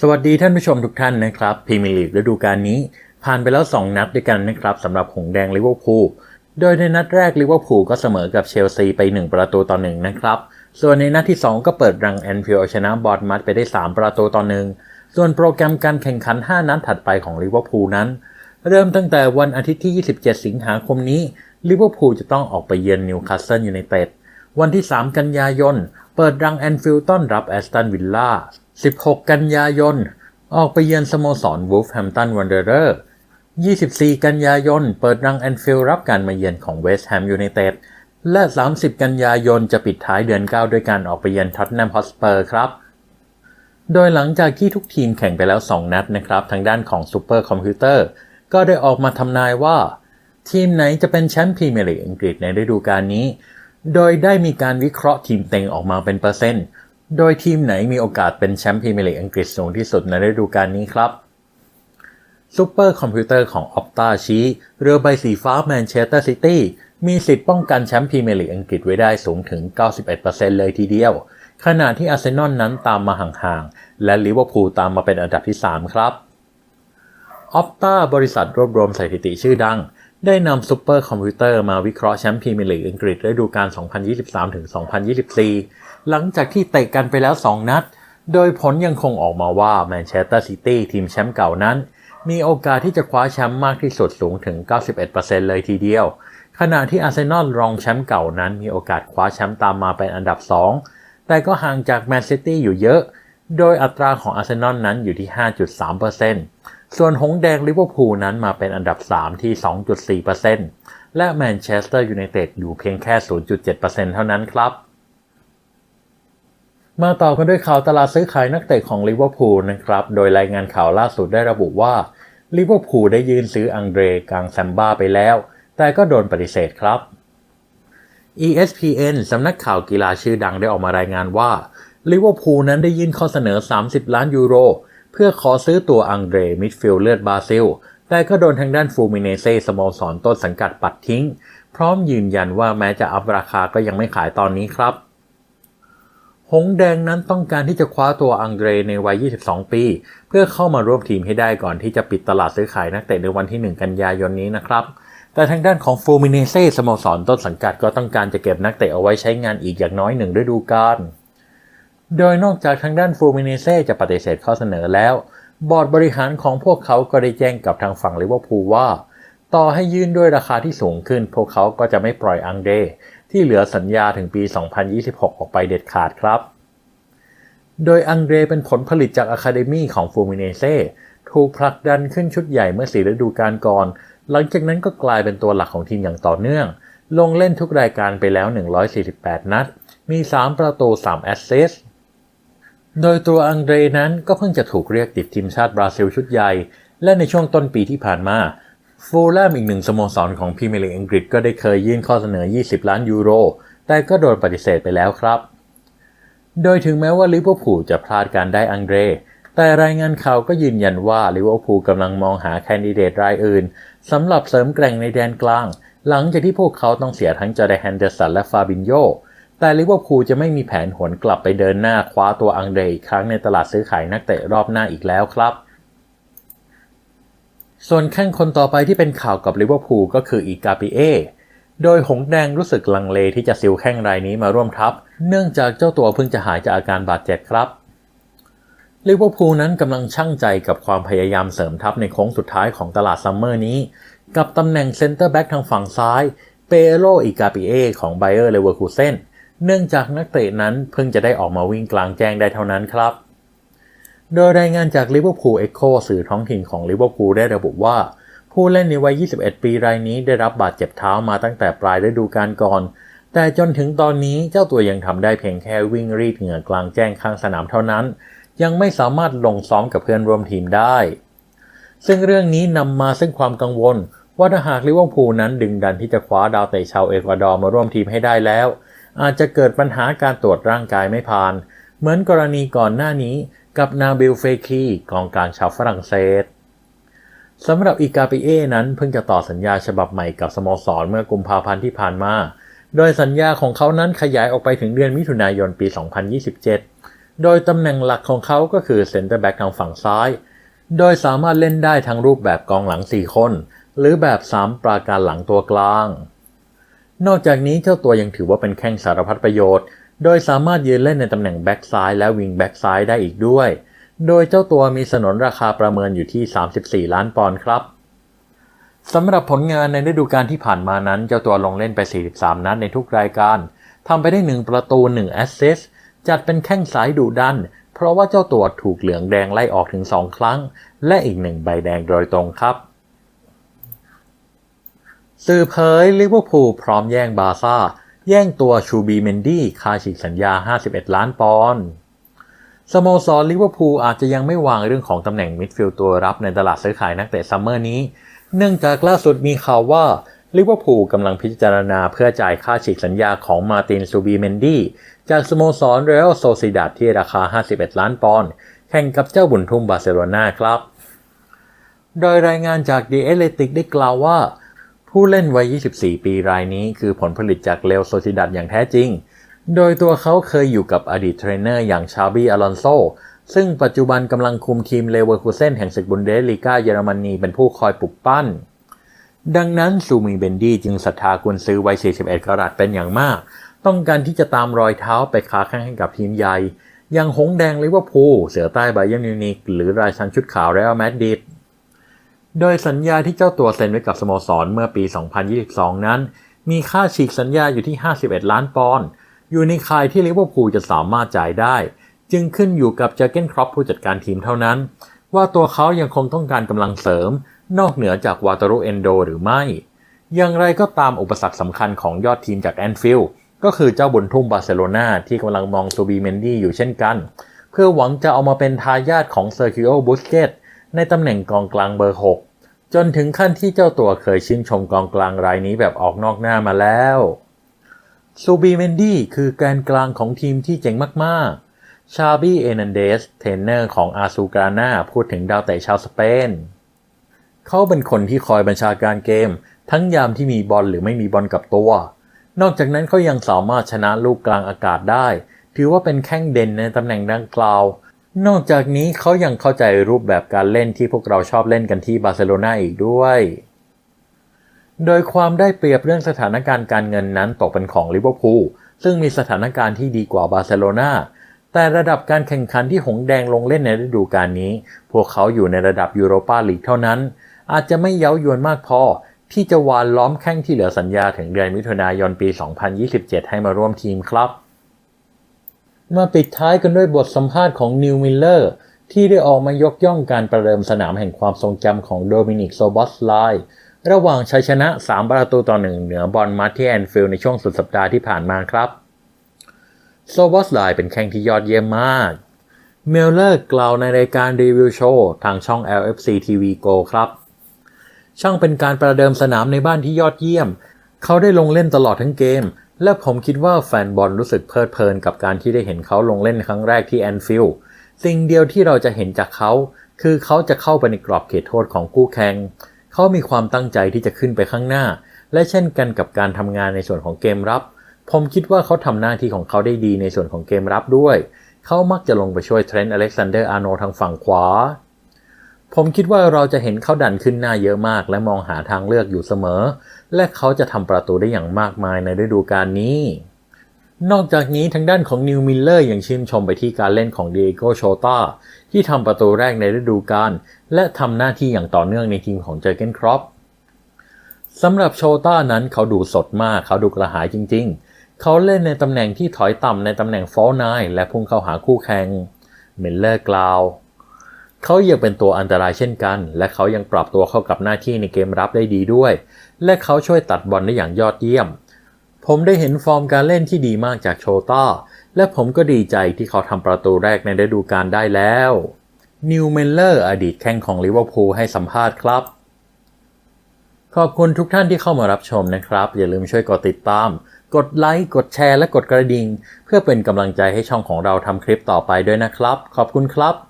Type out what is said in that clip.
สวัสดีท่านผู้ชมทุกท่านนะครับพรีเมียร์ลีกฤดูกาลนี้ ผ่านไปแล้ว 2 นัดด้วยกันนะครับสำหรับหงแดงลิเวอร์พูลโดยในนัดแรกลิเวอร์พูลก็เสมอกับเชลซีไป 1 ประตูต่อ1นะครับ ส่วนในนัดที่ 2 ก็เปิดรังแอนฟิลชนะบอร์ดมัดไปได้ 3 ประตูต่อ1ส่วนโปรแกรมการแข่งขัน 5 นัดถัดไปของลิเวอร์พูลนั้น เริ่มตั้งแต่วันอาทิตย์ที่ 27 สิงหาคมนี้ลิเวอร์พูลจะต้องออกไปเยือนนิวคาสเซิลยูไนเต็ดวันที่ 3 กันยายนเปิดรังแอนฟิลด์ต้อนรับแอสตันวิลล่า 16 กันยายน ออกไปเยือนสโมสรวูฟแฮมตันวันเดอร์24 กันยายน เปิดรังแอนฟิลรับการมาเยือนของเวสต์แฮมยูไนเต็ด และ 30 กันยายนจะปิดท้ายเดือน 9 ด้วยการออกไปเยือนท็อตแนมฮอสเปอร์ครับ โดยหลังจากที่ทุกทีมแข่งไปแล้ว 2 นัดนะครับ ทางด้านของซูเปอร์คอมพิวเตอร์ ก็ได้ออกมาทำนายว่า ทีมไหนจะเป็นแชมป์พรีเมียร์ลีกอังกฤษในฤดูกาลนี้ โดยได้มีการวิเคราะห์ทีมเต็งออกมาเป็นเปอร์เซ็นต์ โดยทีมไหนมีโอกาสเป็นแชมป์พรีเมียร์ลีกอังกฤษสูงที่สุดในฤดูกาลนี้ครับซูเปอร์คอมพิวเตอร์ของ Opta ชี้เรือใบสีฟ้าแมนเชสเตอร์ซิตี้มีสิทธิ์ป้องกันแชมป์พรีเมียร์ลีกอังกฤษไว้ได้สูงถึง 91%เลยทีเดียว ขณะที่อาร์เซนอลนั้นตามมาห่างๆ และลิเวอร์พูลตามมาเป็นอันดับที่ 3 ครับ Opta บริษัทรวบรวมสถิติชื่อดัง ได้นำซูเปอร์คอมพิวเตอร์มาวิเคราะห์แชมป์พรีเมียร์ลีกอังกฤษฤดูกาล 2023-2024 หลังจากที่เตะกันไปแล้ว 2 นัด โดยผลยังคงออกมาว่าแมนเชสเตอร์ซิตี้ทีมแชมป์เก่านั้น มีโอกาสที่จะคว้าแชมป์มากที่สุดสูงถึง 91%เลยทีเดียว ขณะที่อาร์เซนอลรองแชมป์เก่านั้นมีโอกาสคว้าแชมป์ตามมาเป็นอันดับ 2 แต่ก็ห่างจากแมนซิตี้อยู่เยอะ โดยอัตราของอาร์เซนอลนั้นอยู่ที่ 5.3%ส่วนหงส์แดงลิเวอร์พูลนั้นมาเป็นอันดับ 3 ที่ 2.4%และแมนเชสเตอร์ยูไนเต็ดอยู่เพียงแค่ 0.7%เท่านั้นครับ มาต่อกันด้วยข่าวตลาดซื้อขายนักเตะของลิเวอร์พูลนะครับ โดยรายงานข่าวล่าสุดได้ระบุว่าลิเวอร์พูลได้ยื่นซื้ออังเดรกังแซมบ้าไปแล้ว แต่ก็โดนปฏิเสธครับ ESPN สำนักข่าวกีฬาชื่อดังได้ออกมารายงานว่าลิเวอร์พูลนั้นได้ยื่นข้อเสนอ 30 ล้านยูโร เพื่อขอซื้อตัวอังเดรมิดฟิลด์เลือดบราซิล แต่ก็โดนทางด้านฟูมิเนเซ่สโมสรต้นสังกัดปัดทิ้ง พร้อมยืนยันว่าแม้จะอัพราคาก็ยังไม่ขายตอนนี้ครับ หงแดงนั้นต้องการที่จะคว้าตัวอังเดรในวัย 22 ปี เพื่อเข้ามาร่วมทีมให้ได้ก่อนที่จะปิดตลาดซื้อขายนักเตะในวันที่ 1 กันยายนนี้นะครับ แต่ทางด้านของฟูมิเนเซ่สโมสรต้นสังกัดก็ต้องการจะเก็บนักเตะเอาไว้ใช้งานอีกอย่างน้อยหนึ่งฤดูกาล โดยนอกจากทางด้านฟูมิเนเซ่จะปฏิเสธข้อเสนอแล้ว บอร์ดบริหารของพวกเขาก็ได้แจ้งกับทางฝั่งลิเวอร์พูลว่า ต่อให้ยื่นด้วยราคาที่สูงขึ้น พวกเขาก็จะไม่ปล่อยอังเดร ที่เหลือสัญญาถึงปี 2026 ออกไปเด็ดขาดครับ โดยอังเดรเป็นผลผลิตจากอะคาเดมีของฟูมิเนเซ่ถูกผลักดันขึ้นชุดใหญ่เมื่อสี่ฤดูกาลก่อน หลังจากนั้นก็กลายเป็นตัวหลักของทีมอย่างต่อเนื่อง ลงเล่นทุกรายการไปแล้ว 148 นัด มี 3 ประตู 3 แอสซิสโดยตัวอังเดรนั้นก็เพิ่งจะถูกเรียกติดทีมชาติบราซิลชุดใหญ่ และในช่วงต้นปีที่ผ่านมา ฟูลแลมอีกหนึ่งสโมสรของพรีเมียร์ลีกอังกฤษก็ได้เคยยื่นข้อเสนอ 20 ล้านยูโร แต่ก็โดนปฏิเสธไปแล้วครับ โดยถึงแม้ว่าลิเวอร์พูลจะพลาดการได้อังเดร แต่รายงานข่าวก็ยืนยันว่าลิเวอร์พูลกำลังมองหาแคนดิเดตรายอื่นสำหรับเสริมแกร่งในแดนกลาง หลังจากที่พวกเขาต้องเสียทั้งจอร์แดนแฮนเดอร์สันและฟาบินโยแต่ลิเวอร์พูลจะไม่มีแผนหวนกลับไปเดินหน้าคว้าตัวอังเดรอีกครั้งในตลาดซื้อขายนักเตะรอบหน้าอีกแล้วครับ ส่วนแข้งคนต่อไปที่เป็นข่าวกับลิเวอร์พูลก็คืออีกาปิเอโดยหงแดงรู้สึกลังเลที่จะซิลแข้งรายนี้มาร่วมทัพ เนื่องจากเจ้าตัวเพิ่งจะหายจากอาการบาดเจ็บครับลิเวอร์พูลนั้นกำลังช่างใจกับความพยายามเสริมทัพในโค้งสุดท้ายของตลาดซัมเมอร์นี้ กับตำแหน่งเซนเตอร์แบ็กทางฝั่งซ้ายเปโรอิกาปิเอของไบเออร์เลเวอร์คูเซนเนื่องจากนักเตะนั้นเพิ่งจะได้ออกมาวิ่งกลางแจ้งได้เท่านั้นครับ โดยรายงานจากลิเวอร์พูลเอ็กโคสื่อท้องถิ่นของลิเวอร์พูลได้ระบุว่า ผู้เล่นในวัย 21 ปีรายนี้ได้รับบาดเจ็บเท้ามาตั้งแต่ปลายฤดูกาลก่อน แต่จนถึงตอนนี้เจ้าตัวยังทำได้เพียงแค่วิ่งรีดเหงื่อกลางแจ้งข้างสนามเท่านั้น ยังไม่สามารถลงซ้อมกับเพื่อนร่วมทีมได้ ซึ่งเรื่องนี้นำมาซึ่งความกังวล ว่าถ้าหากลิเวอร์พูลนั้นดึงดันที่จะคว้าดาวเตะชาวเอกวาดอร์มาร่วมทีมให้ได้แล้ว อาจจะเกิดปัญหาการตรวจร่างกายไม่ผ่าน เหมือนกรณีก่อนหน้านี้ กับนาบิลเฟคีกองกลางชาวฝรั่งเศสสำหรับอีกาปิเอนั้นเพิ่งจะต่อสัญญาฉบับใหม่กับสโมสรเมื่อกุมภาพันธ์ที่ผ่านมา โดยสัญญาของเขานั้นขยายออกไปถึงเดือนมิถุนายนปี 2027 โดยตำแหน่งหลักของเขาก็คือเซนเตอร์แบ็กทางฝั่งซ้าย โดยสามารถเล่นได้ทั้งรูปแบบกองหลัง 4 คน หรือแบบ 3 ปราการหลังตัวกลาง นอกจากนี้เจ้าตัวยังถือว่าเป็นแข้งสารพัดประโยชน์ โดยสามารถยืนเล่นในตำแหน่งแบ็กซ้ายและวิงแบ็กซ้ายได้อีกด้วย โดยเจ้าตัวมีสนนราคาประเมินอยู่ที่ 34 ล้านปอนด์ครับสำหรับผลงานในฤดูกาลที่ผ่านมานั้น เจ้าตัวลงเล่นไป 43 นัดในทุกรายการทำไปได้ 1 ประตู 1 แอสซิสจัดเป็นแข้งสายดุดัน เพราะว่าเจ้าตัวถูกเหลืองแดงไล่ออกถึง 2 ครั้ง และอีกหนึ่งใบแดงโดยตรงครับสื่อเผยลิเวอร์พูลพร้อมแย่งบาซ่า แย่งตัวชูบีเมนดี้คาฉีกสัญญา 51 ล้านปอนด์สโมสรลิเวอร์พูลอาจจะยังไม่วางเรื่องของตำแหน่งมิดฟิลด์ตัวรับในตลาดซื้อขายนักเตะซัมเมอร์นี้ เนื่องจากล่าสุดมีข่าวว่าลิเวอร์พูลกำลังพิจารณาเพื่อจ่ายค่าฉีกสัญญาของมาตินซูบีเมนดี้จากสโมสรเรอัลโซซิดาดที่ราคา 51 ล้านปอนด์แข่งกับเจ้าบุญทุ่มบาร์เซโลนาครับ โดยรายงานจาก The Athletic ได้กล่าวว่า ผู้เล่นวัย 24 ปีรายนี้คือผลผลิตจากเรอัลโซซิดาดอย่างแท้จริง โดยตัวเขาเคยอยู่กับอดีตเทรนเนอร์อย่างชาบีอลอนโซ ซึ่งปัจจุบันกำลังคุมทีมเลเวอร์คูเซนแห่งศึกบุนเดสลีกาเยอรมนีเป็นผู้คอยปลุกปั้น ดังนั้นซูมีเบนดี้จึงศรัทธากุนซื้อวัย 41 กรัตเป็นอย่างมาก ต้องการที่จะตามรอยเท้าไปค้าแข่งให้กับทีมใหญ่อย่างหงแดงลิเวอร์พูลเสือใต้ไบเยนมิวนิกหรือราชันชุดขาวเรอัลมาดริด โดยสัญญาที่เจ้าตัวเซ็นไว้กับสโมสรเมื่อปี 2022 นั้น มีค่าฉีกสัญญาอยู่ที่ 51 ล้านปอนด์ อยู่ในข่ายที่ลิเวอร์พูลจะสามารถจ่ายได้ จึงขึ้นอยู่กับเจอเกนครอปผู้จัดการทีมเท่านั้น ว่าตัวเขายังคงต้องการกำลังเสริม นอกเหนือจากวาตารุเอนโดหรือไม่ อย่างไรก็ตามอุปสรรคสำคัญของยอดทีมจากแอนฟิลด์ก็คือเจ้าบุญทุ่มบาร์เซโลนาที่กำลังมองซูบีเมนดี้อยู่เช่นกัน เพื่อหวังจะเอามาเป็นทายาทของเซอร์คิโอบุสเกต ในตำแหน่งกองกลางเบอร์ 6 จนถึงขั้นที่เจ้าตัวเคยชื่นชมกองกลางรายนี้แบบออกนอกหน้ามาแล้วซูบีเมนดี้คือแกนกลางของทีมที่เจ๋งมาก ๆ ชาบี้เอนันเดสเทรนเนอร์ของอาซูกรานาพูดถึงดาวเตะชาวสเปน เขาเป็นคนที่คอยบัญชาการเกม ทั้งยามที่มีบอลหรือไม่มีบอลกับตัว นอกจากนั้นเขายังสามารถชนะลูกกลางอากาศได้ ถือว่าเป็นแข้งเด่นในตำแหน่งดังกล่าว นอกจากนี้เขายังเข้าใจรูปแบบการเล่นที่พวกเราชอบเล่นกันที่บาร์เซโลนาอีกด้วย โดยความได้เปรียบเรื่องสถานการณ์การเงินนั้นตกเป็นของลิเวอร์พูลซึ่งมีสถานการณ์ที่ดีกว่าบาร์เซโลนาแต่ระดับการแข่งขันที่หงแดงลงเล่นในฤดูกาลนี้ พวกเขาอยู่ในระดับยูโรปาลีกเท่านั้น อาจจะไม่เย้ายวนมากพอ ที่จะวานล้อมแข้งที่เหลือสัญญาถึงเดือนมิถุนายนปี 2027 ให้มาร่วมทีมครับ มาปิดท้ายกันด้วยบทสัมภาษณ์ของนิวมิลเลอร์ที่ได้ออกมายกย่องการประเดิมสนามแห่งความทรงจำของโดมินิกโซบอสไลระหว่างชัยชนะ 3 ประตูต่อหนึ่งเหนือบอลมาที่แอนฟิลด์ในช่วงสุดสัปดาห์ที่ผ่านมาครับ โซบอสไลเป็นแข่งที่ยอดเยี่ยมมาก เมลเลอร์กล่าวในรายการรีวิวโชว์ทางช่อง LFC TV Go ครับ ช่างเป็นการประเดิมสนามในบ้านที่ยอดเยี่ยม เขาได้ลงเล่นตลอดทั้งเกม และผมคิดว่าแฟนบอลรู้สึกเพลิดเพลินกับการที่ได้เห็นเขาลงเล่นครั้งแรกที่แอนฟิลด์สิ่งเดียวที่เราจะเห็นจากเขา คือเขาจะเข้าไปในกรอบเขตโทษของคู่แข่งเขามีความตั้งใจที่จะขึ้นไปข้างหน้า และเช่นกันกับการทำงานในส่วนของเกมรับ ผมคิดว่าเขาทำหน้าที่ของเขาได้ดีในส่วนของเกมรับด้วย เขามักจะลงไปช่วยเทรนต์อเล็กซานเดอร์อาร์โนทางฝั่งขวา ผมคิดว่าเราจะเห็นเขาดันขึ้นหน้าเยอะมาก และมองหาทางเลือกอยู่เสมอ และเขาจะทำประตูได้อย่างมากมายในฤดูกาลนี้ นอกจากนี้ทางด้านของนิวมิลเลอร์ยังชื่นชมไปที่การเล่นของเดโกโชตาที่ทำประตูแรกในฤดูกาลและทำหน้าที่อย่างต่อเนื่องในทีมของเจอเกนครอปสำหรับโชต้านั้นเขาดูสดมากเขาดูกระหายจริง ๆ เขาเล่นในตำแหน่งที่ถอยต่ำในตำแหน่งฟอลนและพุ่งเข้าหาคู่แข่งมิลเลอร์กล่าว เขายังเป็นตัวอันตรายเช่นกัน และเขายังปรับตัวเข้ากับหน้าที่ในเกมรับได้ดีด้วย และเขาช่วยตัดบอลได้อย่างยอดเยี่ยม ผมได้เห็นฟอร์มการเล่นที่ดีมากจากโชต้าและผมก็ดีใจที่เขาทำประตูแรกในฤดูกาลได้แล้ว นิวเมลเลอร์อดีตแข้งของลิเวอร์พูลให้สัมภาษณ์ครับ ขอบคุณทุกท่านที่เข้ามารับชมนะครับ อย่าลืมช่วยกดติดตาม กดไลค์ กดแชร์ และกดกระดิ่ง เพื่อเป็นกำลังใจให้ช่องของเราทำคลิปต่อไปด้วยนะครับ ขอบคุณครับ